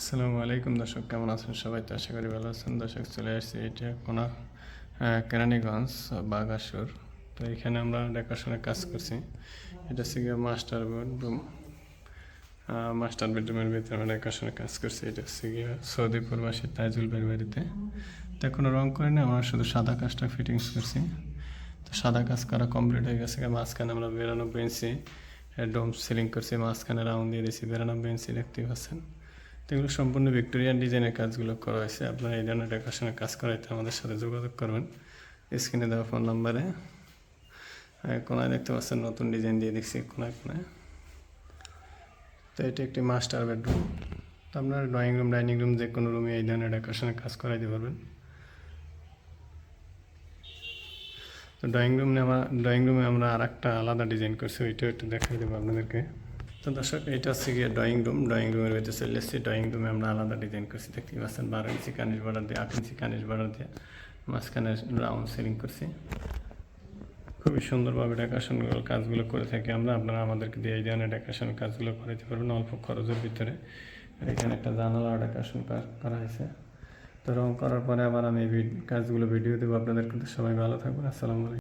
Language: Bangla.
আসসালামু আলাইকুম দর্শক, কেমন আছেন সবাই? তো আশা করি ভালো আছেন। দর্শক, চলে আসছি এটা কোনা কেরানীগঞ্জ, বাগাসুর। তো এখানে আমরা ডেকোরেশনের কাজ করছি। এটা হচ্ছে গিয়ে মাস্টার বেডরুম। মাস্টার বেডরুমের ভিতরে আমরা ডেকোরেশনের কাজ করছি। এটা হচ্ছে গিয়ে সৌদি প্রবাসী তাইজুল বের বাড়িতে তো কোনো রং করে না, আমরা শুধু সাদা কাজটা ফিটিংস করছি। তো সাদা কাজ করা কমপ্লিট হয়ে গেছে। মাঝখানে আমরা বেরানো বেঞ্চি ডোম সিলিং করছি। মাঝখানে রাউন্ড দিয়ে দিয়েছি। বিরানব্বই বেঞ্চি দেখতে পাচ্ছেন তো এগুলো সম্পূর্ণ ভিক্টোরিয়ান ডিজাইনের কাজগুলো করা হয়েছে। আপনারা এই ধরনের ডেকোরেশনের কাজ করাইতে আমাদের সাথে যোগাযোগ করবেন। স্ক্রিনে দেওয়া ফোন নাম্বারে কোনায় দেখতে পাচ্ছেন নতুন ডিজাইন দিয়ে দেখছি কোনায় কোনায়। তো এটি একটি মাস্টার বেডরুম তো আপনার ড্রয়িং রুম ডাইনিং রুম যে কোনো রুমে এই ধরনের ডেকোরেশনের কাজ করাইতে পারবেন। তো ড্রয়িং রুমে আমরা ড্রয়িং রুমে আমরা আর একটা আলাদা ডিজাইন করছি, ওইটাও একটু দেখাই দেবো আপনাদেরকে। তো দর্শক, এটা হচ্ছে গিয়ে ড্রয়িং রুম ড্রয়িং রুমের ভিতরে চলে এসেছি। ড্রয়িং রুমে আমরা আলাদা ডিজাইন করছি। দেখতে পাচ্ছেন, বারো ইঞ্চি কানিশ বর্ডার দিয়ে, আট ইঞ্চি কানিশ বর্ডার দিয়ে মাঝখানে রাউন্ড সিলিং করছি। খুবই সুন্দরভাবে ডেকোরেশনগুলো কাজগুলো করে থাকি আমরা। আপনারা আমাদেরকে দিয়ে এই ধরনের ডেকোরেশন কাজগুলো করাইতে পারবেন অল্প খরচের ভিতরে। এখানে একটা জানালা ডেকোরেশন করা হয়েছে। তো রং করার পরে আবার আমি এই কাজগুলো ভিডিও দেবো। আপনাদের কিন্তু সবাই ভালো থাকবেন। আসসালামু আলাইকুম।